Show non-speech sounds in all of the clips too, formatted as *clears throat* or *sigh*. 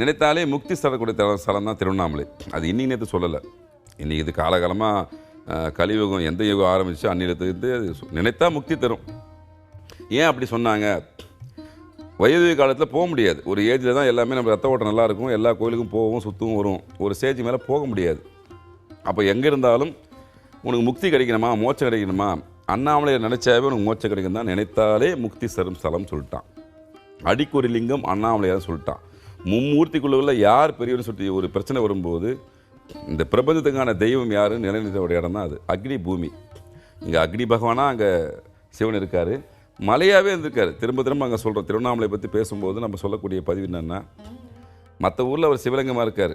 நினைத்தாலே முக்தி சரக்கூடிய ஸ்தலம் தான் திருவண்ணாமலை. அது இன்னி நேற்று சொல்லலை. இன்றைக்கி இது காலகாலமாக கலியுகம் எந்த யுகம் ஆரம்பிச்சு அந்நிலத்துக்கு நினைத்தா முக்தி தரும். ஏன் அப்படி சொன்னாங்க? வயது காலத்தில் போக முடியாது. ஒரு ஏஜில் தான் எல்லாமே நம்ம ரத்த ஓட்டம் நல்லா இருக்கும். எல்லா கோயிலுக்கும் போகவும் சுற்றவும் வரும். ஒரு ஸ்டேஜ் மேலே போக முடியாது. அப்போ எங்கே இருந்தாலும் உனக்கு முக்தி கிடைக்கணுமா? மோட்சம் கிடைக்கணுமா? அண்ணாமலையை நினைச்சாவே உனக்கு மோட்சம் கிடைக்கும் தான் நினைத்தாலே முக்தி தரும் ஸ்தலம் சொல்லிட்டான். அடிக்கொரு லிங்கம் அண்ணாமலையார் சொல்லிட்டான். மும்மூர்த்திக்குள்ள யார் பெரியவர்னு சொல்லிட்டு ஒரு பிரச்சனை வரும்போது இந்த பிரபஞ்சத்துக்கான தெய்வம் யாருன்னு நிலைநிறுத்த இடம் தான் அது. அக்னி பூமி. இங்கே அக்னி பகவானாக அங்கே சிவன் இருக்கார். மலையாகவே இருந்திருக்காரு. திரும்ப திரும்ப அங்கே சொல்கிறோம் திருவண்ணாமலை பற்றி பேசும்போது நம்ம சொல்லக்கூடிய பதிவு என்னென்னா மற்ற ஊரில் அவர் சிவலிங்கமாக இருக்கார்.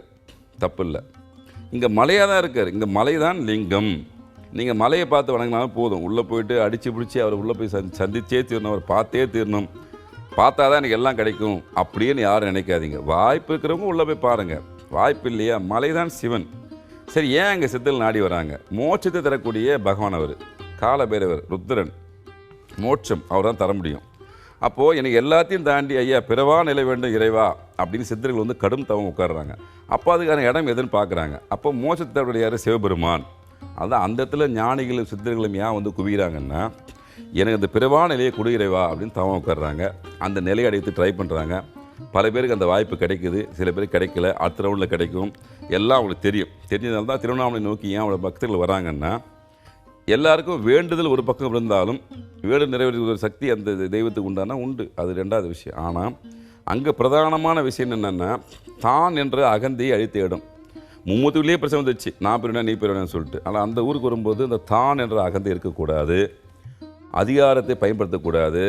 தப்பு இல்லை. இங்கே மலையாக தான் இருக்கார். இங்கே மலை தான் லிங்கம். நீங்கள் மலையை பார்த்து வணங்கினாலும் போதும். உள்ளே போயிட்டு அடித்து பிடிச்சி அவர் உள்ளே போய் சந்தி சந்திச்சே தீரணும். அவர் பார்த்தே தீரணும். பார்த்தா தான் எனக்கு எல்லாம் கிடைக்கும் அப்படின்னு யாரும் நினைக்காதீங்க. வாய்ப்பு இருக்கிறவங்க உள்ளே போய் பாருங்கள் வாய்ப்பு இல்லையா? மலைதான் சிவன். சரி ஏன் அங்கே சித்தல் நாடி வராங்க? மோட்சத்தை தரக்கூடிய பகவான் அவர் காலபைரவர் ருத்ரன். மோட்சம் அவர் தான் தர முடியும். அப்போது எனக்கு எல்லாத்தையும் தாண்டி ஐயா பிறவா நிலை வேண்டும் இறைவா? அப்படின்னு சித்தர்கள் வந்து கடும் தவம் உட்காடுறாங்க அப்போ அதுக்கான இடம் எதுன்னு பார்க்குறாங்க. அப்போ மோட்சத்தோடைய யார்? சிவபெருமான். அதுதான் அந்த இடத்துல ஞானிகளும் சித்தர்களும் ஏன் வந்து குவிகிறாங்கன்னா எனக்கு அந்த பிறவா நிலையை கொடு அப்படின்னு தவம் உட்கார்றாங்க. அந்த நிலையை அடைத்து ட்ரை பண்ணுறாங்க பல பேருக்கு அந்த வாய்ப்பு கிடைக்குது. சில பேருக்கு கிடைக்கல. அடுத்த ரவுண்டில் கிடைக்கும். எல்லாம் அவங்களுக்கு தெரியும். தெரிஞ்சதால் தான் திருவண்ணாமலை நோக்கி ஏன் அவ்வளோ பக்தர்கள் வராங்கன்னா எல்லாருக்கும் வேண்டுதல் ஒரு பக்கம் இருந்தாலும் வேடு நிறைவேற்றுகிற சக்தி அந்த தெய்வத்துக்கு உண்டானா உண்டு. அது ரெண்டாவது விஷயம். ஆனால் அங்கே பிரதானமான விஷயம் என்னென்னா தான் என்ற அகந்தையை அழித்த இடம் மும்மூத்துக்குள்ளேயே பிரச்சனை வந்துச்சு நான் பெருனா நீ பெருனான்னு சொல்லிட்டு. ஆனால் அந்த ஊருக்கு வரும்போது இந்த தான் என்ற அகந்தை இருக்கக்கூடாது. அதிகாரத்தை பயன்படுத்தக்கூடாது.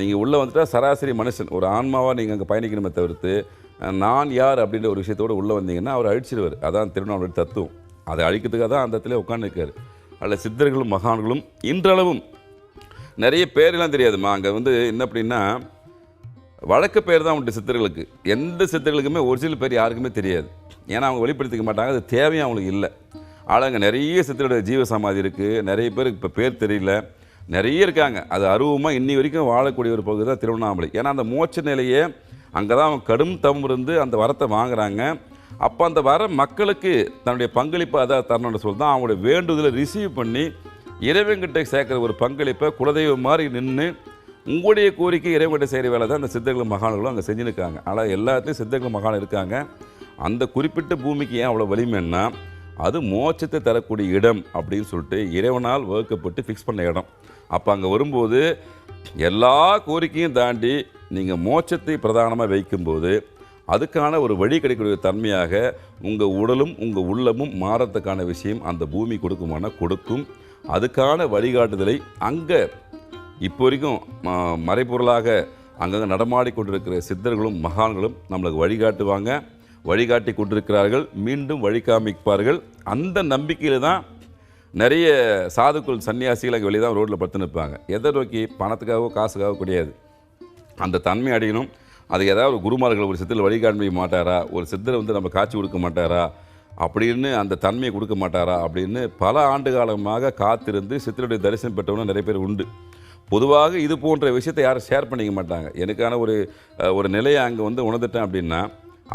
நீங்கள் உள்ளே வந்துட்டால் சராசரி மனுஷன் ஒரு ஆன்மாவாக நீங்கள் அங்கே பயணிக்கணுமே தவிர்த்து நான் யார் அப்படின்ற ஒரு விஷயத்தோடு உள்ளே வந்தீங்கன்னா அவர் அழிச்சிடுவார் அதான் திருவண்ணாமலை தத்துவம். அதை அழிக்கிறதுக்காக தான் அந்த இடத்துல உட்காந்துருக்காரு அதில் சித்தர்களும் மகான்களும் இன்றளவும் நிறைய பேரெல்லாம் தெரியாதுமா. அங்கே வந்து என்ன அப்படின்னா வழக்கு பேர் தான் உண்டு சித்தர்களுக்கு. எந்த சித்தர்களுக்குமே ஒரிஜினல் பேர் யாருக்குமே தெரியாது. ஏன்னா அவங்க வெளிப்படுத்திக்க மாட்டாங்க அது தேவையும் அவங்களுக்கு இல்லை. ஆனால் அங்கே நிறைய சித்தருடைய ஜீவ சமாதி இருக்குது நிறைய பேருக்கு இப்போ பேர் தெரியல. நிறைய இருக்காங்க. அது அருவமாக இன்னி வரைக்கும் வாழக்கூடிய ஒரு பகுதி தான் திருவண்ணாமலை. ஏன்னா அந்த மோட்ச நிலையே அங்கே தான் அவங்க கடும் தம் இருந்து அந்த வரத்தை வாங்குறாங்க. அப்போ அந்த வர மக்களுக்கு தன்னுடைய பங்களிப்பு அதான் தரணும்னு சொல்லி தான் அவங்களுடைய வேண்டுதலை ரிசீவ் பண்ணி இறைவன்கிட்ட சேர்க்குற ஒரு பங்களிப்பை குலதெய்வம் மாதிரி நின்று உங்களுடைய கோரிக்கை இறைவன்கிட்ட செய்கிற வேலை தான் அந்த சித்தர்கள் மகான்களும் அங்கே செஞ்சுருக்காங்க ஆனால் எல்லாத்தையும் சித்தர்கள் மகான் இருக்காங்க. அந்த குறிப்பிட்ட பூமிக்கு ஏன் அவ்வளோ வலிமைன்னா அது மோட்சத்தை தரக்கூடிய இடம் அப்படின்னு சொல்லிட்டு இறைவனால் வகுக்கப்பட்டு ஃபிக்ஸ் பண்ண இடம். அப்போ அங்கே வரும்போது எல்லா கோரிக்கையும் தாண்டி நீங்கள் மோட்சத்தை பிரதானமாக வைக்கும்போது அதுக்கான ஒரு வழி கிடைக்கக்கூடிய தன்மையாக உங்கள் உடலும் உங்கள் உள்ளமும் மாறத்துக்கான விஷயம் அந்த பூமி கொடுக்குமானா கொடுக்கும். அதுக்கான வழிகாட்டுதலை அங்கே இப்போ வரைக்கும் ம- மறைபொருளாக அங்கங்கே நடமாடி கொண்டிருக்கிற சித்தர்களும் மகான்களும் நம்மளுக்கு வழிகாட்டுவாங்க. வழிகாட்டி கொண்டிருக்கிறார்கள் மீண்டும் வழி காமிப்பார்கள். அந்த நம்பிக்கையில் தான் நிறைய சாதுக்கள் சன்னியாசிகள் அங்கே வெளியே தான் ரோட்டில் படுத்து நிற்பாங்க. எதை நோக்கி? பணத்துக்காகவோ காசுக்காகவோ கிடையாது. அந்த தன்மை அடையணும். அது ஏதாவது ஒரு குருமார்கள் ஒரு சித்தர் வழிகாண்பிக்க மாட்டாரா? ஒரு சித்தரை வந்து நம்ம காட்சி கொடுக்க மாட்டாரா? அப்படின்னு அந்த தன்மையை கொடுக்க மாட்டாரா? அப்படின்னு பல ஆண்டு காலமாக காத்திருந்து சித்தருடைய தரிசனம் பெற்றவங்க நிறைய பேர் உண்டு. பொதுவாக இது போன்ற விஷயத்தை யாரும் ஷேர் பண்ணிக்க மாட்டாங்க. எனக்கான ஒரு ஒரு நிலையை அங்கே வந்து உணர்ந்துட்டேன் அப்படின்னா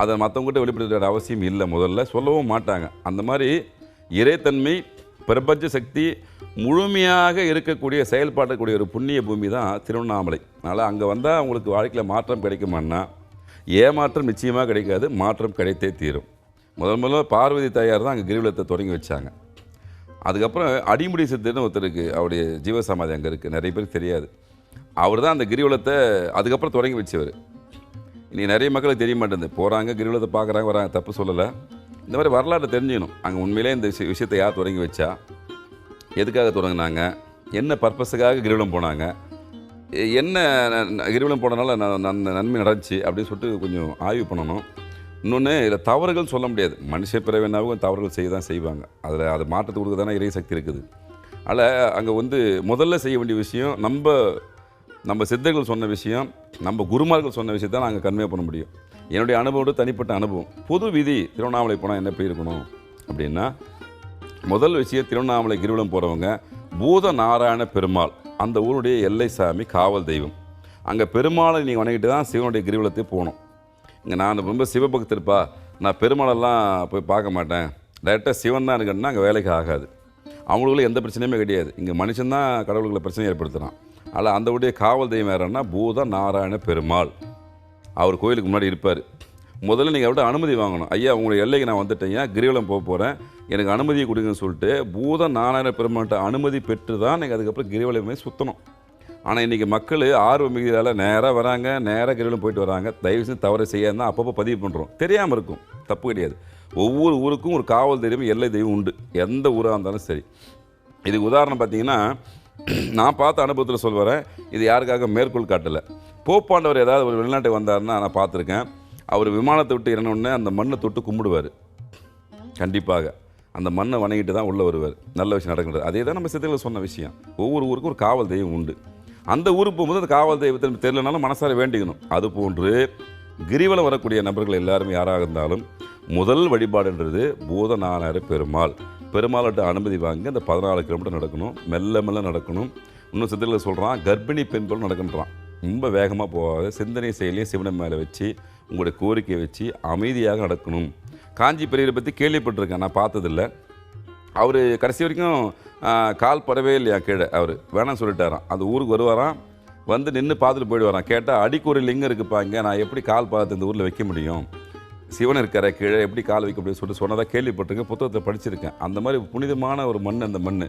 அதை மற்றவங்ககிட்ட வெளிப்படுத்த அவசியம் இல்லை முதல்ல. சொல்லவும் மாட்டாங்க. அந்த மாதிரி இறைத்தன்மை பிரபஞ்ச சக்தி முழுமையாக இருக்கக்கூடிய செயல்பாட்டக்கூடிய ஒரு புண்ணிய பூமி தான் திருவண்ணாமலை. அதனால் அங்கே வந்தால் உங்களுக்கு வாழ்க்கையில் மாற்றம் கிடைக்குமான்னா ஏமாற்றம் நிச்சயமாக கிடைக்காது மாற்றம் கிடைத்தே தீரும். முதல் முதல்ல பார்வதி தாயார் தான் அங்கே கிரிவலத்தை தொடங்கி வச்சாங்க. அதுக்கப்புறம் அடிமுடி சித்தர்னு ஒருத்தருக்கு அவருடைய ஜீவசமாதி அங்கே இருக்குது நிறைய பேருக்கு தெரியாது. அவர் தான் அந்த கிரிவலத்தை அதுக்கப்புறம் தொடங்கி வச்சவர். இனி நிறைய மக்களுக்கு தெரிய மாட்டேங்குது. போகிறாங்க கிரிவலத்தை பார்க்குறாங்க வராங்க தப்பு சொல்லலை. இந்த மாதிரி வரலாற்றை தெரிஞ்சுக்கணும். அங்கே உண்மையிலே இந்த விஷய- விஷயத்தை யார் தொடங்கி வச்சா? எதுக்காக தொடங்கினாங்க? என்ன பர்பஸுக்காக கிரிவலம் போனாங்க? என்ன கிரிவலம் போனனால ந- நன்- நன்மை நடந்துச்சு அப்படின்னு சொல்லிட்டு கொஞ்சம் ஆய்வு பண்ணணும். இன்னொன்று இதில் தவறுகள் சொல்ல முடியாது. மனுஷ பிறவினாவும் தவறுகள் செய்ய தான் செய்வாங்க. அதில் அது மாற்றத்தை கொடுக்க தானே இறை சக்தி இருக்குது. அதில் அங்கே வந்து முதல்ல செய்ய வேண்டிய விஷயம் நம்ம நம்ம சித்தர்கள் சொன்ன விஷயம் நம்ம குருமார்கள் சொன்ன விஷயத்தை நாங்கள் கன்வே பண்ண முடியும். என்னுடைய அனுபவம் தனிப்பட்ட அனுபவம். பொது விதி திருவண்ணாமலை போனால் என்ன போய் இருக்கணும்? அப்படின்னா முதல் விஷயம் திருவண்ணாமலை கிரிவலம் போகிறவங்க பூத நாராயண பெருமாள். அந்த ஊருடைய எல்லை சாமி காவல் தெய்வம். அங்கே பெருமாளை நீங்கள் வணங்கிட்டு தான் சிவனுடைய கிரிவலத்தை போகணும். இங்கே நான் ரொம்ப சிவபக்தர்ப்பா நான் பெருமாளெல்லாம் போய் பார்க்க மாட்டேன். டைரெக்டாக சிவன் தான் இருக்கணும்னா அங்கே வேலைக்கு ஆகாது. அவங்களுக்குள்ள எந்த பிரச்சனையுமே கிடையாது. இங்கே மனுஷன் தான் கடவுளுக்குள்ள பிரச்சனை ஏற்படுத்துகிறான் அதில் அந்த உடைய காவல் தெய்வம் யாருன்னா பூத நாராயண பெருமாள். அவர் கோயிலுக்கு முன்னாடி இருப்பார். முதல்ல நீங்கள் அவர்கிட்ட அனுமதி வாங்கணும். ஐயா உங்களுடைய எல்லைக்கு நான் வந்துட்டேன். ஐயா கிரிவலம் போக போகிறேன் எனக்கு அனுமதியை கொடுங்கன்னு சொல்லிட்டு பூத நாராயண பெருமாள்கிட்ட அனுமதி பெற்று தான் நீங்கள் அதுக்கப்புறம் கிரிவலமே சுற்றணும் ஆனால் இன்றைக்கி மக்கள் ஆர்வம் மிகுதியால் நேராக வராங்க நேராக கிரிவலம் போயிட்டு வராங்க. தயவு செஞ்சு தவறு செய்யாதுன்னா அப்பப்போ பதிவு பண்ணுறோம் தெரியாமல் இருக்கும். தப்பு கிடையாது. ஒவ்வொரு ஊருக்கும் ஒரு காவல் தெய்வம் எல்லை தெய்வம் உண்டு. எந்த ஊராக இருந்தாலும் சரி. இதுக்கு உதாரணம் பார்த்தீங்கன்னா *clears throat* நான் பார்த்த அனுபவத்தில் சொல்லுவேன் இது யாருக்காக மேற்கோள் காட்டலை. போப்பாண்டவர் ஏதாவது ஒரு வெளிநாட்டுக்கு வந்தாருன்னா நான் பார்த்துருக்கேன். அவர் விமானத்தை விட்டு இறங்கினோடனே அந்த மண்ணை தொட்டு கும்பிடுவார். கண்டிப்பாக. அந்த மண்ணை வணங்கிட்டு தான் உள்ளே வருவார். நல்ல விஷயம் நடக்கிறது அதே தான் நம்ம சித்தர்கள் சொன்ன விஷயம். ஒவ்வொரு ஊருக்கும் ஒரு காவல் தெய்வம் உண்டு. அந்த ஊருக்கு போகும்போது அந்த காவல் தெய்வத்தை நமக்கு தெரியலனாலும் மனசார வேண்டிக்கணும். அது போன்று கிரிவலம் வரக்கூடிய நபர்கள் எல்லாருமே யாராக இருந்தாலும் முதல் வழிபாடுன்றது பூதநாராயண பெருமாள். பெருமாள்கிட்ட அனுமதி வாங்கி அந்த பதினாலு கிலோமீட்டர் நடக்கணும். மெல்ல மெல்ல நடக்கணும். இன்னும் சித்தர்கள் சொல்கிறான் கர்ப்பிணி பெண்களும் நடக்கின்றான் ரொம்ப வேகமாக போகாத சிந்தனை செயலையும் சிவனை மேலே வச்சு உங்களுடைய கோரிக்கையை வச்சு அமைதியாக நடக்கணும். காஞ்சி பெரியவரை பற்றி கேள்விப்பட்டிருக்கேன் நான் பார்த்ததில்ல. அவர் கடைசி வரைக்கும் கால் படவே இல்லையா கீழே அவர். வேணாம் சொல்லிட்டாராம். அந்த ஊருக்கு வருவாராம். வந்து நின்று பார்த்துட்டு போயிடுவாராம். கேட்டால் அடிக்கு ஒரு லிங்கம் இருக்குப்பாங்க நான் எப்படி கால் பார்த்து இந்த ஊரில் வைக்க முடியும்? சிவன் இருக்கிற கீழே எப்படி கால் வைக்க முடியும் சொல்லிட்டு சொன்னதாக கேள்விப்பட்டிருக்கேன் புத்தகத்தை படிச்சிருக்கேன். அந்த மாதிரி புனிதமான ஒரு மண் அந்த மண்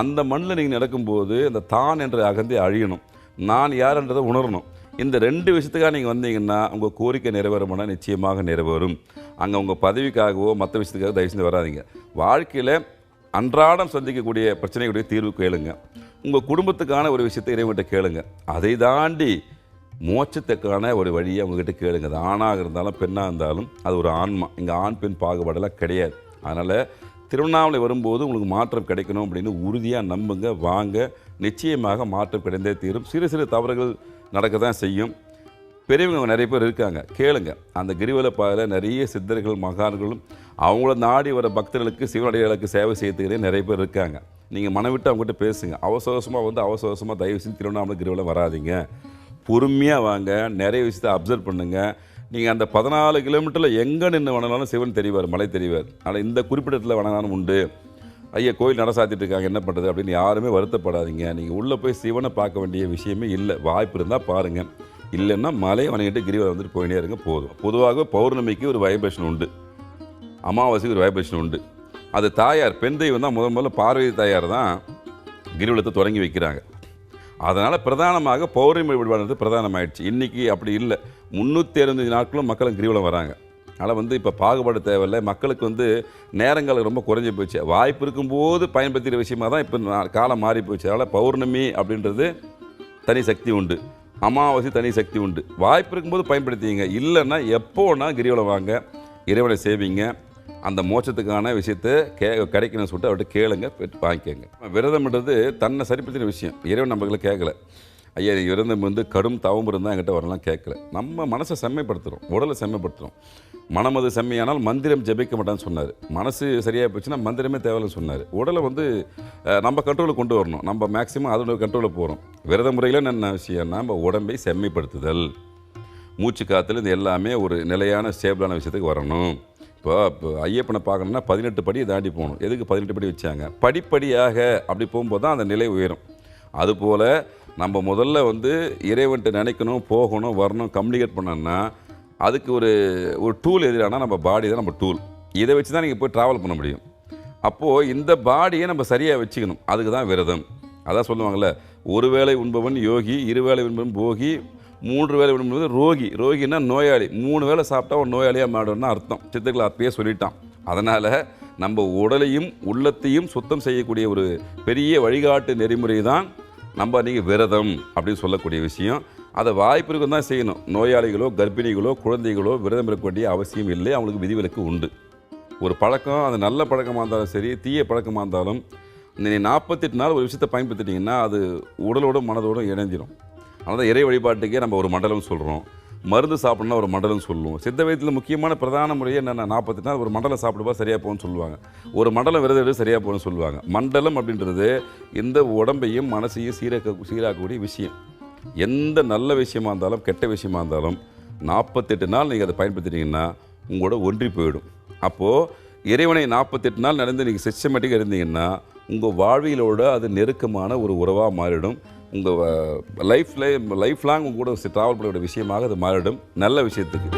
அந்த மண்ணில் நீங்கள் நடக்கும்போது அந்த தான் என்ற அகந்தை அழியணும். நான் யாருன்றதை உணரணும். இந்த ரெண்டு விஷயத்துக்காக நீங்கள் வந்தீங்கன்னா உங்கள் கோரிக்கை நிறைவேறுமானா நிச்சயமாக நிறைவேறும். அங்கே உங்கள் பதவிக்காகவோ மற்ற விஷயத்துக்காக தயவு செஞ்சு வராதீங்க. வாழ்க்கையில் அன்றாடம் சந்திக்கக்கூடிய பிரச்சனைகளுடைய தீர்வு கேளுங்க. உங்கள் குடும்பத்துக்கான ஒரு விஷயத்தை இறைவன்கிட்ட கேளுங்க. அதை தாண்டி மோட்சத்துக்கான ஒரு வழியை அவங்ககிட்ட கேளுங்க. அது ஆணாக இருந்தாலும் பெண்ணாக இருந்தாலும் அது ஒரு ஆன்மா. இங்கே ஆண் பெண் பாகுபாடெல்லாம் கிடையாது. அதனால் திருவண்ணாமலை வரும்போது உங்களுக்கு மாற்றம் கிடைக்கணும் அப்படின்னு உறுதியாக நம்புங்க வாங்க. நிச்சயமாக மாற்றம் கிடைந்தே தீரும். சிறு சிறு தவறுகள் நடக்க தான் செய்யும். பெரியவங்க நிறைய பேர் இருக்காங்க. கேளுங்க. அந்த கிரிவல பாதையில் நிறைய சித்தர்கள் மகான்களும் அவங்கள நாடி வர பக்தர்களுக்கு சிவனடிகளுக்கு சேவை செய்யறதுக்கு நிறைய பேர் இருக்காங்க. நீங்கள் மனவிட்டு அவங்ககிட்ட பேசுங்க. அவசர அவசரமாக வந்து அவசர அவசரமாக தயவு செஞ்சு திருவண்ணாமலை கிரிவலம் வராதீங்க. பொறுமையாக வாங்க நிறைய விஷயத்தை அப்சர்வ் பண்ணுங்கள் நீங்கள் அந்த பதினாலு கிலோமீட்டரில் எங்கே நின்று வணங்கினாலும் சிவன் தெரிவார் மலை தெரிவார். ஆனால் இந்த குறிப்பிட்ட இடத்துல வணங்கினாலும் உண்டு. ஐயா கோயில் நட சாத்திட்டு இருக்காங்க என்ன பண்ணுறது அப்படின்னு யாருமே வருத்தப்படாதீங்க. நீங்கள் உள்ளே போய் சிவனை பார்க்க வேண்டிய விஷயமே இல்லை. வாய்ப்பு இருந்தால் பாருங்கள் இல்லைன்னா மலையை வணங்கிட்டு கிரிவலம் வந்துட்டு போயினே இருங்க போதும். பொதுவாக பௌர்ணமிக்கு ஒரு வைப்ரேஷன் உண்டு. அமாவாசைக்கு ஒரு வைப்ரேஷன் உண்டு. அது தாயார் பெண் தெய்வம் தான் முதல் முதல்ல பார்வதி தாயார் தான் கிரிவலத்தை தொடங்கி வைக்கிறாங்க. அதனால் பிரதானமாக பௌர்ணமி வழிபாடுறது பிரதானமாயிடுச்சு. இன்றைக்கி அப்படி இல்லை. முந்நூற்றி அறுபத்தஞ்சு நாட்களும் மக்களும் கிரிவலம் வராங்க. அதனால் வந்து இப்போ பாகுபாடு தேவையில்லை. மக்களுக்கு வந்து நேரங்கள் ரொம்ப குறைஞ்சி போச்சு. வாய்ப்பு இருக்கும்போது பயன்படுத்துகிற விஷயமா தான் இப்போ காலம் மாறி போச்சு. அதனால் பௌர்ணமி அப்படின்றது தனி சக்தி உண்டு. அமாவாசை தனி சக்தி உண்டு. வாய்ப்பு இருக்கும்போது பயன்படுத்திங்க. இல்லைன்னா எப்போனா கிரிவலம் வாங்க. இறைவனை சேவிங்க. அந்த மோட்சத்துக்கான விஷயத்தை கே கிடைக்கணும்னு சொல்லிட்டு அவர்கிட்ட கேளுங்க வாங்கிக்கோங்க. விரதம்ன்றது தன்னை சரிப்படுத்தின விஷயம். இறைவன் நம்மளை கேட்கல ஐயா நீ விரதம் வந்து கடும் தவம் இருந்தால் என்கிட்ட வரலாம் கேட்கல நம்ம மனசை செம்மைப்படுத்துகிறோம் உடலை செம்மைப்படுத்துகிறோம் மனமது செம்மையானால் மந்திரம் ஜெபிக்க மாட்டான்னு சொன்னார். மனசு சரியாக போச்சுன்னா மந்திரமே தேவையில்லைன்னு சொன்னார். உடலை வந்து நம்ம கண்ட்ரோலுக்கு கொண்டு வரணும். நம்ம மேக்ஸிமம் அதோட கண்ட்ரோலில் போகிறோம் விரத முறையில் என்ன விஷயம்னா நம்ம உடம்பை செம்மைப்படுத்துதல். மூச்சு காற்றுல இது எல்லாமே ஒரு நிலையான ஸ்டேபிளான விஷயத்துக்கு வரணும். இப்போ இப்போ ஐயப்பனை பார்க்கணும்னா பதினெட்டு படி தாண்டி போகணும். எதுக்கு பதினெட்டு படி வச்சாங்க? படிப்படியாக அப்படி போகும்போது தான் அந்த நிலை உயரும். அதுபோல் நம்ம முதல்ல வந்து இறைவன்ட்டு நினைக்கணும் போகணும் வரணும் கம்யூனிகேட் பண்ணோம்னா அதுக்கு ஒரு ஒரு டூல் எதிரானா நம்ம பாடி தான் நம்ம டூல் இதை வச்சு தான் நீங்கள் போய் ட்ராவல் பண்ண முடியும். அப்போது இந்த பாடியை நம்ம சரியாக வச்சுக்கணும். அதுக்கு தான் விரதம். அதான் சொல்லுவாங்கள்ல ஒரு வேளை உண்பவன் யோகி இருவேளை உண்பவன் போகி மூன்று வேளை விடும்போது ரோகி ரோகின்னா நோயாளி. மூணு வேளை சாப்பிட்டா ஒரு நோயாளியாக மாடுன்னு அர்த்தம். சித்தர்கள் அப்பயே சொல்லிட்டான். அதனால் நம்ம உடலையும் உள்ளத்தையும் சுத்தம் செய்யக்கூடிய ஒரு பெரிய வழிகாட்டு நெறிமுறை தான் நம்ம நீங்கள் விரதம் அப்படின்னு சொல்லக்கூடிய விஷயம். அதை வாய்ப்பு இருக்கும் தான் செய்யணும். நோயாளிகளோ கர்ப்பிணிகளோ குழந்தைகளோ விரதம் இருக்க வேண்டிய அவசியம் இல்லை. அவங்களுக்கு விதிவிலக்கு உண்டு. ஒரு பழக்கம் அது நல்ல பழக்கமாக இருந்தாலும் சரி தீய பழக்கமாக இருந்தாலும் நீ நாற்பத்தெட்டு நாள் ஒரு விஷயத்தை பயன்படுத்திட்டிங்கன்னா அது உடலோடும் மனதோடும் இணைஞ்சிரும். அதனால் இறை வழிபாட்டுக்கே நம்ம ஒரு மண்டலம் சொல்கிறோம் மருந்து சாப்பிட்ணுன்னா ஒரு மண்டலம் சொல்லுவோம். சித்த வைத்தியத்தில் முக்கியமான பிரதான முறையே என்னென்ன நாற்பத்தி நாள் ஒரு மண்டலம் சாப்பிடுவா சரியாக போகும்னு சொல்லுவாங்க. ஒரு மண்டலம் விரதம் எடுத்து சரியாக போகணும்னு சொல்லுவாங்க. மண்டலம் அப்படின்றது இந்த உடம்பையும் மனசையும் சீராக்க சீராக்கக்கூடிய விஷயம். எந்த நல்ல விஷயமா இருந்தாலும் கெட்ட விஷயமா இருந்தாலும் நாற்பத்தெட்டு நாள் நீங்கள் அதை பயன்படுத்திட்டீங்கன்னா உங்களோட ஒன்றி போயிடும். அப்போது இறைவனை நாற்பத்தெட்டு நாள் நடந்து நீங்கள் சிஸ்டமேட்டிக்காக இருந்தீங்கன்னா உங்கள் வாழ்வியலோட அது நெருக்கமான ஒரு உறவாக மாறிடும். உங்கள் லைஃப்பில் லைஃப் லாங் உங்க கூட ட்ராவல் பண்ணக்கூடிய விஷயமாக அது மாறிடும். நல்ல விஷயத்துக்கு.